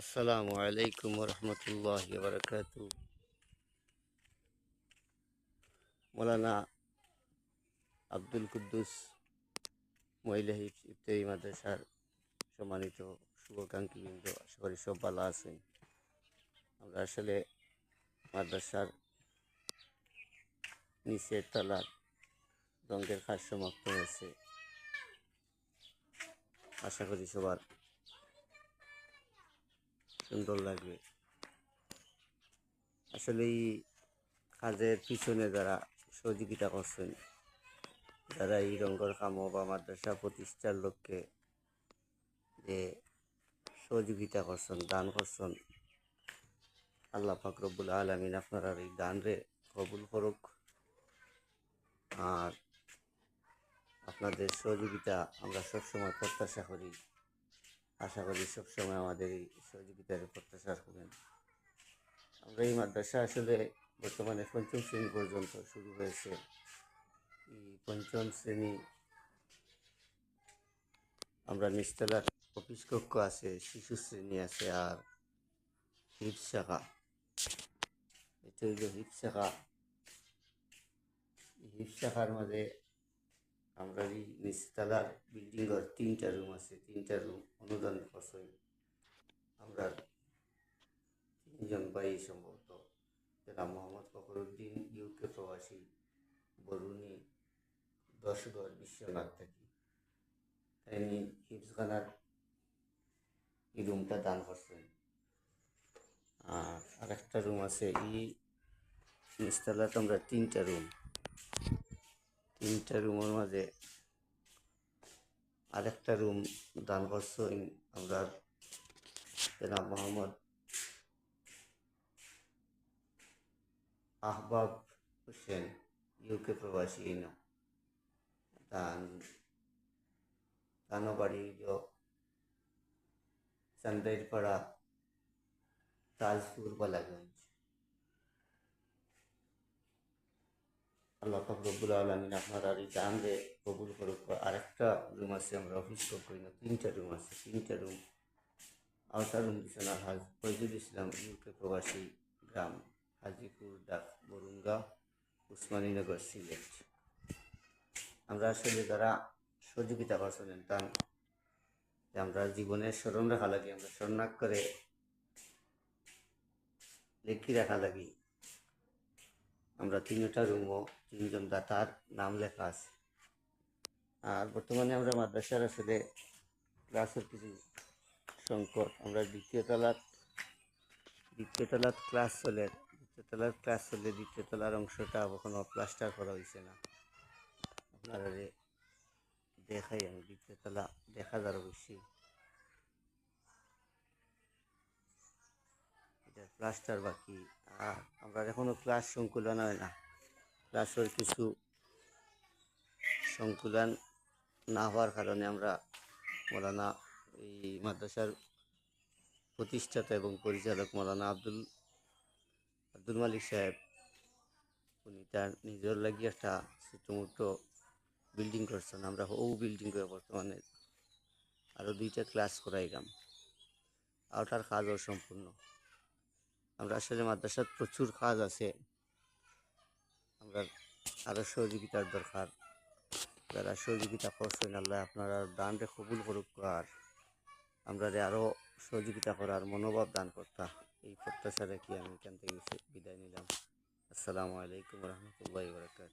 আসসালামু আলাইকুম রহমতুল্লাহ বারকাত মৌলানা আব্দুল কুদ্দুস মহিলা ইফতারি মাদ্রাসার সম্মানিত শুভাকাঙ্ক্ষীবৃন্দ, আশা করি সব ভালো আছেন। আমরা আসলে মাদ্রাসার নিচের তলার রঙের কাজ সমাপ্ত হয়েছে আশা করি সবার সুন্দর লাগবে। আসলে এই কাজের পিছনে যারা সহযোগিতা করছেন, যারা এই রঙ্গর কাম বা মাদ্রাসা প্রতিষ্ঠার লক্ষ্যে যে সহযোগিতা করছেন, দান করছেন, আল্লাহ ফাকরবুল আলমিন আপনার এই দান রে কবুল করুক। আর আপনাদের সহযোগিতা আমরা সবসময় প্রত্যাশা করি। আশা করি সবসময় আমাদের এই সহযোগিতার প্রত্যাশা করবেন আমরা এই মাদ্রাসা আসলে বর্তমানে পঞ্চম শ্রেণি পর্যন্ত শুরু হয়েছে। এই পঞ্চম শ্রেণি আমরা নিচতলার অফিস কক্ষ আছে, শিশু শ্রেণি আছে আর হিপ শাখা এটা হইল হিপ শাখা হিপ শাখার মাঝে আমরা এই নিচতলার বিল্ডিংয়ের তিনটা রুম আছে, তিনটা রুম অনুদান ফসল আমরা তিনজন ভাই সম্ভবত যারা মোহাম্মদ ফখরুদ্দিন ইউকে প্রবাসী, বরুণী দশগড় বিশ্বনাথ থাকি। তিনি হিফজখানার এই রুমটা দান করছেন আর আরেকটা রুম আছে, এই নিচতলাতে আমরা তিনটা রুম তিনটা রুমের মাঝে আরেকটা রুম দান করছেন আমরা জনাব মোহাম্মদ আহবাব হোসেন ইউকে প্রবাসী দান দানো বাড়ি চান্দাইর পাড়া তাজপুর বালাগঞ্জ আল্লাহ ফকরবুল আলমিন আপনার আর এই রে কবুল করুক। আরেকটা রুম আছে, আমরা অফিস করি না, তিনটা রুম আছে, তিনটা রুম আউটার রুম আর হাজ ফজলুল ইসলাম ইউকে প্রবাসী গ্রাম, হাজিপুর ডাক বরুঙ্গা উসমানীনগর সিলেট। আমরা আসলে যারা সহযোগিতা করছিলেন যে আমরা জীবনের স্মরণ রাখা লাগে, আমরা স্মরণাক করে লেখি রাখা লাগি আমরা তিনটা রুমও তিনজন দাতার নাম লেখা আছে। আর বর্তমানে আমরা মাদ্রাসার আসলে ক্লাসের কিছু সংকট। আমরা দ্বিতীয় তলার দ্বিতীয় তলার ক্লাস চলে, দ্বিতীয় তলার ক্লাস চলে, দ্বিতীয় তলার অংশটা কখনো প্লাস্টার করা হয়েছে না। আপনারা দেখাই আমি, দ্বিতীয় তলা দেখা যার বেশি প্লাস্টার বাকি আর আমরা এখনও ক্লাস সংকুলন হয় না। ক্লাসের কিছু সংকুলন না হওয়ার কারণে আমরা মৌলানা এই মাদ্রাসার প্রতিষ্ঠাতা এবং পরিচালক মৌলানা আব্দুল আব্দুল মালিক সাহেব, উনি তার নিজের লাগি একটা ছোটো বিল্ডিং করছেন। আমরা ও বিল্ডিং করে বর্তমানে আরও দুইটা ক্লাস করাইলাম। আউটার কাজও সম্পূর্ণ। আমরা আসলে মাদ্রাসার প্রচুর কাজ আছে। আমরা আরও সহযোগিতার দরকার। যারা সহযোগিতা করছেন, আল্লাহ আপনারা দানরে কবুল করুক আর আমরা আরও সহযোগিতা করার মনোভাব দান কর্তা। এই প্রত্যাশা রেখে আমি এখান থেকে বিদায় নিলাম। আসসালামু আলাইকুম রহমতুল্লাহ বরকাত